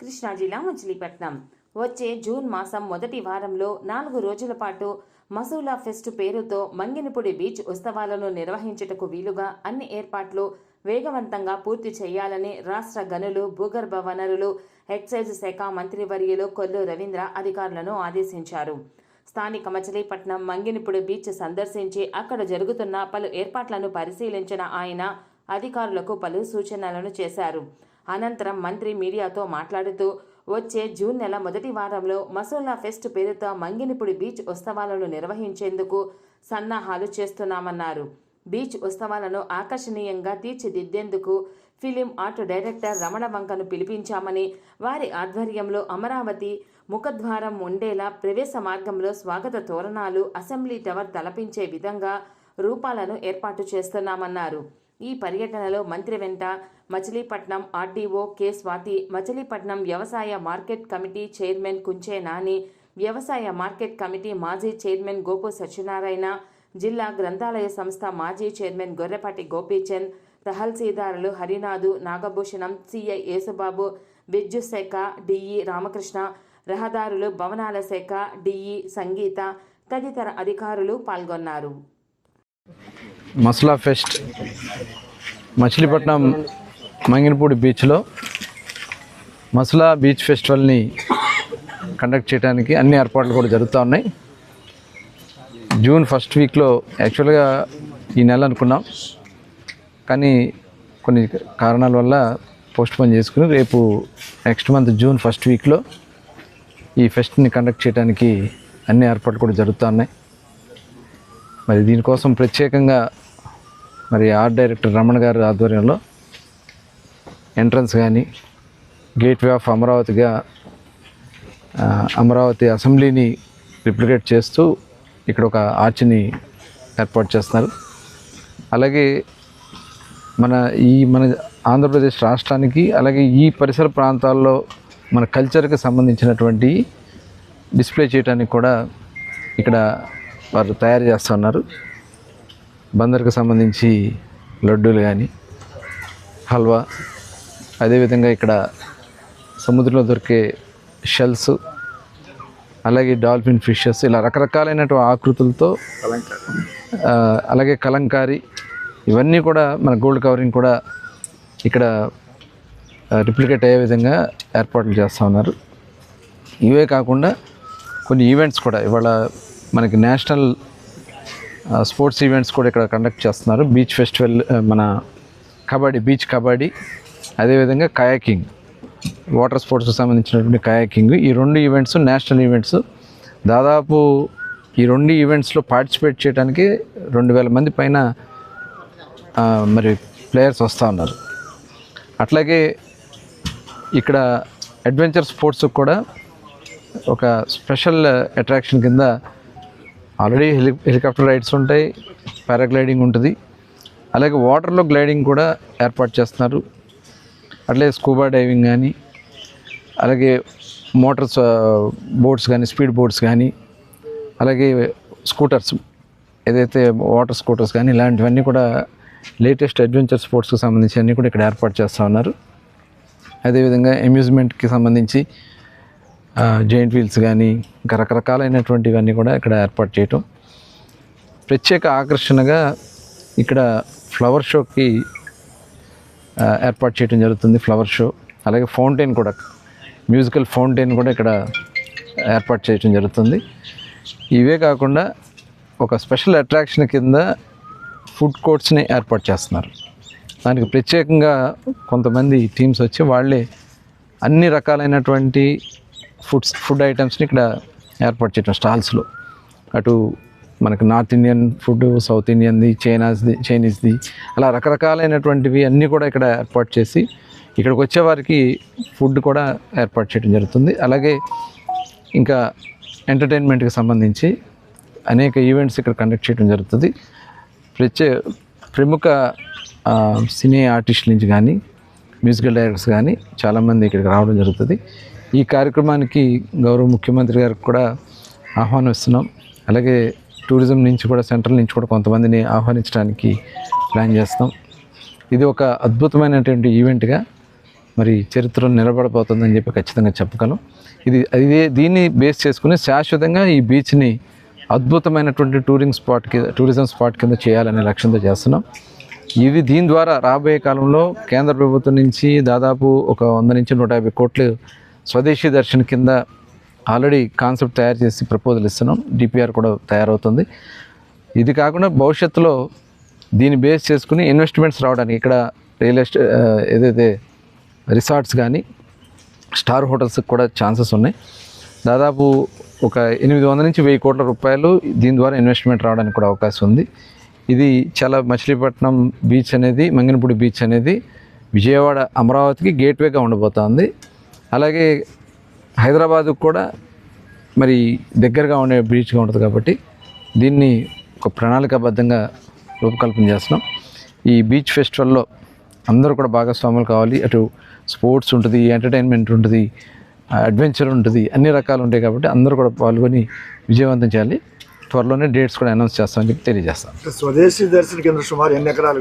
కృష్ణా జిల్లా మచిలీపట్నం. వచ్చే జూన్ మాసం మొదటి వారంలో నాలుగు రోజుల పాటు మసూలా ఫెస్ట్ పేరుతో మంగినపూడి బీచ్ ఉత్సవాలను నిర్వహించుటకు వీలుగా అన్ని ఏర్పాట్లు వేగవంతంగా పూర్తి చేయాలని రాష్ట్ర గనులు భూగర్భ వనరులు ఎక్సైజ్ శాఖ మంత్రివర్యులు కొల్లు రవీంద్ర అధికారులను ఆదేశించారు. స్థానిక మచిలీపట్నం మంగినపూడి బీచ్ సందర్శించి అక్కడ జరుగుతున్న పలు ఏర్పాట్లను పరిశీలించిన ఆయన అధికారులకు పలు సూచనలను చేశారు. అనంతరం మంత్రి మీడియాతో మాట్లాడుతూ వచ్చే జూన్ నెల మొదటి వారంలో మసోలా ఫెస్ట్ పేరుతో మంగినపూడి బీచ్ ఉత్సవాలను నిర్వహించేందుకు సన్నాహాలు చేస్తున్నామన్నారు. బీచ్ ఉత్సవాలను ఆకర్షణీయంగా తీర్చిదిద్దేందుకు ఫిలిం ఆర్ట్ డైరెక్టర్ రమణ వంకను పిలిపించామని వారి ఆధ్వర్యంలో అమరావతి ముఖద్వారం ఉండేలా ప్రవేశ మార్గంలో స్వాగత తోరణాలు అసెంబ్లీ టవర్ తలపించే విధంగా రూపాలను ఏర్పాటు చేస్తున్నామన్నారు. ఈ పర్యటనలో మంత్రి వెంట మచిలీపట్నం ఆర్డీఓ కె స్వాతి మచిలీపట్నం వ్యవసాయ market committee chairman Kunche Nani వ్యవసాయ మార్కెట్ కమిటీ మాజీ చైర్మన్ గోపు సత్యనారాయణ జిల్లా గ్రంథాలయ సంస్థ మాజీ చైర్మన్ గొర్రెపాటి గోపీచంద్ తహసీల్దారులు హరినాథు నాగభూషణం సిఐ యేసుబాబు విద్యుత్ శాఖ డిఈ రామకృష్ణ రహదారులు భవనాల శాఖ డిఈ సంగీత తదితర అధికారులు పాల్గొన్నారు. మసలా ఫెస్ట్ మచిలీపట్నం మంగినపూడి బీచ్లో మసలా బీచ్ ఫెస్టివల్ని కండక్ట్ చేయడానికి అన్ని ఏర్పాట్లు కూడా జరుగుతూ ఉన్నాయి. జూన్ ఫస్ట్ వీక్లో యాక్చువల్గా ఈ నెల అనుకున్నాం. కానీ కొన్ని కారణాల వల్ల పోస్ట్పోన్ చేసుకుని రేపు నెక్స్ట్ మంత్ జూన్ ఫస్ట్ వీక్లో ఈ ఫెస్ట్ని కండక్ట్ చేయడానికి అన్ని ఏర్పాట్లు కూడా జరుగుతూ ఉన్నాయి. మరి దీనికోసం ప్రత్యేకంగా మరి ఆర్ట్ డైరెక్టర్ రమణ గారి ఆధ్వర్యంలో ఎంట్రన్స్ కానీ గేట్వే ఆఫ్ అమరావతిగా అమరావతి అసెంబ్లీని రిప్లికేట్ చేస్తూ ఇక్కడ ఒక ఆర్చిని ఏర్పాటు చేస్తున్నారు. అలాగే మన ఈ మన ఆంధ్రప్రదేశ్ రాష్ట్రానికి అలాగే ఈ పరిసర ప్రాంతాల్లో మన కల్చర్కి సంబంధించినటువంటి డిస్ప్లే చేయడానికి కూడా ఇక్కడ వారు తయారు చేస్తున్నారు బందర్కు సంబంధించి లడ్డూలు కానీ హల్వా అదేవిధంగా ఇక్కడ సముద్రంలో దొరికే షెల్స్ అలాగే డాల్ఫిన్ ఫిషెస్ ఇలా రకరకాలైనటువంటి ఆకృతులతో అలాగే కలంకారీ ఇవన్నీ కూడా మన గోల్డ్ కవరింగ్ కూడా ఇక్కడ రిప్లికేట్ అయ్యే విధంగా ఏర్పాట్లు చేస్తూ ఉన్నారు. ఇవే కాకుండా కొన్ని ఈవెంట్స్ కూడా ఇవాళ మనకి నేషనల్ స్పోర్ట్స్ ఈవెంట్స్ కూడా ఇక్కడ కండక్ట్ చేస్తున్నారు. బీచ్ ఫెస్టివల్ మన కబడ్డీ బీచ్ కబడ్డీ అదేవిధంగా కయాకింగ్ వాటర్ స్పోర్ట్స్కి సంబంధించినటువంటి కయాకింగ్. ఈ రెండు ఈవెంట్స్ నేషనల్ ఈవెంట్స్ దాదాపు ఈ రెండు ఈవెంట్స్లో పార్టిసిపేట్ చేయడానికి రెండు వేల మంది పైన మరి ప్లేయర్స్ వస్తూ ఉన్నారు. అట్లాగే ఇక్కడ అడ్వెంచర్ స్పోర్ట్స్ కూడా ఒక స్పెషల్ అట్రాక్షన్ కింద ఆల్రెడీ హెలి హెలికాప్టర్ రైడ్స్ ఉంటాయి పారాగ్లైడింగ్ ఉంటుంది. అలాగే వాటర్లో గ్లైడింగ్ కూడా ఏర్పాటు చేస్తున్నారు. అట్లే స్కూబా డైవింగ్ కానీ అలాగే మోటార్స్ బోట్స్ కానీ స్పీడ్ బోట్స్ కానీ అలాగే స్కూటర్స్ ఏదైతే వాటర్ స్కూటర్స్ కానీ ఇలాంటివన్నీ కూడా లేటెస్ట్ అడ్వెంచర్ స్పోర్ట్స్కి సంబంధించి అన్నీ కూడా ఇక్కడ ఏర్పాటు చేస్తూ ఉన్నారు. అదేవిధంగా అమ్యూజ్మెంట్కి సంబంధించి జాయింట్ వీల్స్ కానీ ఇంకా రకరకాలైనటువంటివన్నీ కూడా ఇక్కడ ఏర్పాటు చేయటం. ప్రత్యేక ఆకర్షణగా ఇక్కడ ఫ్లవర్ షోకి ఏర్పాటు చేయడం జరుగుతుంది ఫ్లవర్ షో అలాగే ఫౌంటైన్ కూడా మ్యూజికల్ ఫౌంటైన్ కూడా ఇక్కడ ఏర్పాటు చేయడం జరుగుతుంది. ఇవే కాకుండా ఒక స్పెషల్ అట్రాక్షన్ కింద ఫుడ్ కోర్ట్స్ని ఏర్పాటు చేస్తున్నారు. దానికి ప్రత్యేకంగా కొంతమంది టీమ్స్ వచ్చి వాళ్ళే అన్ని రకాలైనటువంటి ఫుడ్స్ ఫుడ్ ఐటమ్స్ని ఇక్కడ ఏర్పాటు చేయటం స్టాల్స్లో. అటు మనకు నార్త్ ఇండియన్ ఫుడ్ సౌత్ ఇండియన్ది చైనాస్ది చైనీస్ది అలా రకరకాలైనటువంటివి అన్నీ కూడా ఇక్కడ ఏర్పాటు చేసి ఇక్కడికి వచ్చే వారికి ఫుడ్ కూడా ఏర్పాటు చేయడం జరుగుతుంది. అలాగే ఇంకా ఎంటర్టైన్మెంట్కి సంబంధించి అనేక ఈవెంట్స్ ఇక్కడ కండక్ట్ చేయడం జరుగుతుంది. ప్రత్యే ప్రముఖ సినీ ఆర్టిస్టుల నుంచి కానీ మ్యూజికల్ డైరెక్టర్స్ కానీ చాలామంది ఇక్కడికి రావడం జరుగుతుంది. ఈ కార్యక్రమానికి గౌరవ ముఖ్యమంత్రి గారికి కూడా ఆహ్వానిస్తున్నాం అలాగే టూరిజం నుంచి కూడా సెంట్రల్ నుంచి కూడా కొంతమందిని ఆహ్వానించడానికి ప్లాన్ చేస్తాం ఇది ఒక అద్భుతమైనటువంటి ఈవెంట్గా మరి చరిత్ర నిలబడబోతుందని చెప్పి ఖచ్చితంగా చెప్పగలం. ఇది ఇదే దీన్ని బేస్ చేసుకుని శాశ్వతంగా ఈ బీచ్ని అద్భుతమైనటువంటి టూరింగ్ స్పాట్ కింద టూరిజం స్పాట్ కింద చేయాలనే లక్ష్యంతో చేస్తున్నాం. ఇది దీని ద్వారా రాబోయే కాలంలో కేంద్ర ప్రభుత్వం నుంచి దాదాపు ఒక వంద నుంచి నూట యాభై కోట్లు స్వదేశీ దర్శన్ కింద ఆల్రెడీ కాన్సెప్ట్ తయారు చేసి ప్రపోజల్ ఇస్తున్నాం. డిపిఆర్ కూడా తయారవుతుంది. ఇది కాకుండా భవిష్యత్తులో దీన్ని బేస్ చేసుకుని ఇన్వెస్ట్మెంట్స్ రావడానికి ఇక్కడ రియల్ ఎస్టేట్ ఏదైతే రిసార్ట్స్ కానీ స్టార్ హోటల్స్కి కూడా ఛాన్సెస్ ఉన్నాయి. దాదాపు ఒక ఎనిమిది వందల నుంచి వెయ్యి కోట్ల రూపాయలు దీని ద్వారా ఇన్వెస్ట్మెంట్ రావడానికి కూడా అవకాశం ఉంది. ఇది చాలా మచిలీపట్నం బీచ్ అనేది మంగినపూడి బీచ్ అనేది విజయవాడ అమరావతికి గేట్వేగా ఉండబోతోంది. అలాగే హైదరాబాద్కు కూడా మరి దగ్గరగా ఉండే బీచ్గా ఉంటుంది కాబట్టి దీన్ని ఒక ప్రణాళికాబద్ధంగా రూపకల్పన చేస్తున్నాం. ఈ బీచ్ ఫెస్టివల్లో అందరూ కూడా భాగస్వాములు కావాలి. అటు స్పోర్ట్స్ ఉంటుంది ఎంటర్టైన్మెంట్ ఉంటుంది అడ్వెంచర్ ఉంటుంది అన్ని రకాలు ఉంటాయి కాబట్టి అందరూ కూడా పాల్గొని విజయవంతం చేయాలి. త్వరలోనే డేట్స్ కూడా అనౌన్స్ చేస్తామని చెప్పి తెలియజేస్తాం. స్వదేశీ దర్శన కేంద్రం సుమారు ఎన్ని ఎకరాలు